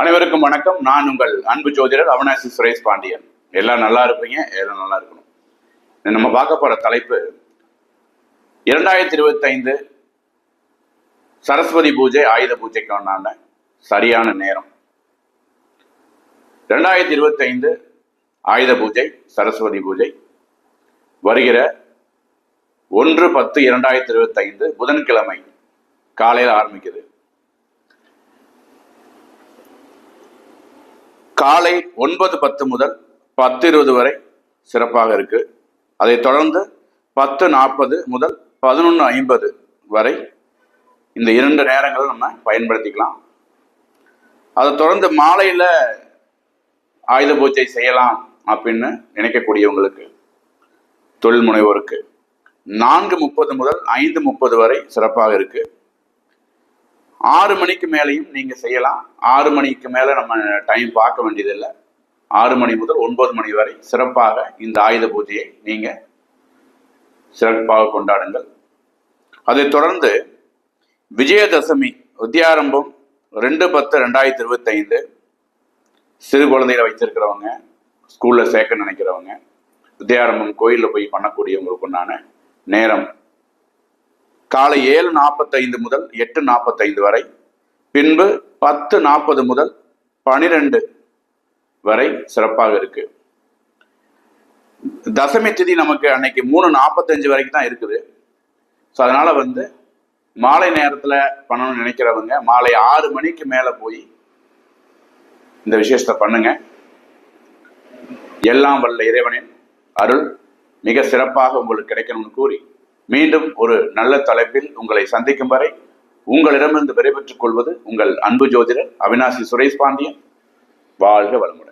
அனைவருக்கும் வணக்கம். நான் உங்கள் அன்பு ஜோதிடர் அவினாசி சுரேஷ் பாண்டியன். எல்லாம் நல்லா இருப்பீங்க? எல்லாம் நல்லா இருக்கணும். நம்ம பார்க்க போற தலைப்பு இரண்டாயிரத்தி இருபத்தைந்து சரஸ்வதி பூஜை ஆயுத பூஜைக்கான சரியான நேரம். ரெண்டாயிரத்தி இருபத்தைந்து ஆயுத பூஜை சரஸ்வதி பூஜை. வருகிற ஒன்று பத்து இரண்டாயிரத்தி இருபத்தைந்து புதன்கிழமை காலையில் ஆரம்பிக்குது. காலை ஒன்பது பத்து முதல் பத்து இருபது வரை சிறப்பாக இருக்கு. அதைத் தொடர்ந்து பத்து நாற்பது முதல் பதினொன்று ஐம்பது வரை இந்த இரண்டு நேரங்களை நம்ம பயன்படுத்திக்கலாம். அதை தொடர்ந்து மாலையில் ஆயுத பூஜை செய்யலாம் அப்படின்னு நினைக்கக்கூடியவங்களுக்கு தொழில் முனைவோருக்கு நான்கு முப்பது முதல் ஐந்து முப்பது வரை சிறப்பாக இருக்குது ஆறு மணிக்கு மேலேயும் நீங்க செய்யலாம். ஆறு மணிக்கு மேல நம்ம டைம் பார்க்க வேண்டியதில்லை. ஆறு மணி முதல் ஒன்பது மணி வரை சிறப்பாக இந்த ஆயுத பூஜையை நீங்க சிறப்பாக கொண்டாடுங்கள். அதைத் தொடர்ந்து விஜயதசமி வித்யாரம்பம் ரெண்டு பத்து ரெண்டாயிரத்தி இருபத்தைந்து சிறு குழந்தைகளை வச்சிருக்கிறவங்க ஸ்கூல்ல சேர்க்க நினைக்கிறவங்க வித்யாரம்பம் கோயிலில் போய் பண்ணக்கூடியவங்களுக்கு உண்டான நேரம் காலை ஏழு நாற்பத்தைந்து முதல் எட்டு நாற்பத்தைந்து வரை பின்பு பத்து நாற்பது முதல் பனிரெண்டு வரை சிறப்பாக இருக்கு. தசமி திதி நமக்கு அன்னைக்கு மூணு நாற்பத்தஞ்சு வரைக்கும் தான் இருக்குது. ஸோ அதனால வந்து மாலை நேரத்தில் பண்ணணும்னு நினைக்கிறவங்க மாலை ஆறு மணிக்கு மேலே போய் இந்த விசேஷத்தை பண்ணுங்க. எல்லாம் வல்ல இறைவனின் அருள் மிக சிறப்பாக உங்களுக்கு கிடைக்கணும்னு கூறி மீண்டும் ஒரு நல்ல தலைப்பில் உங்களை சந்திக்கும் வரை உங்களிடமிருந்து விடைபெற்றுக் கொள்வது உங்கள் அன்பு ஜோதிடர் அவினாசி சுரேஷ் பாண்டியன். வாழ்க வளமுடன்.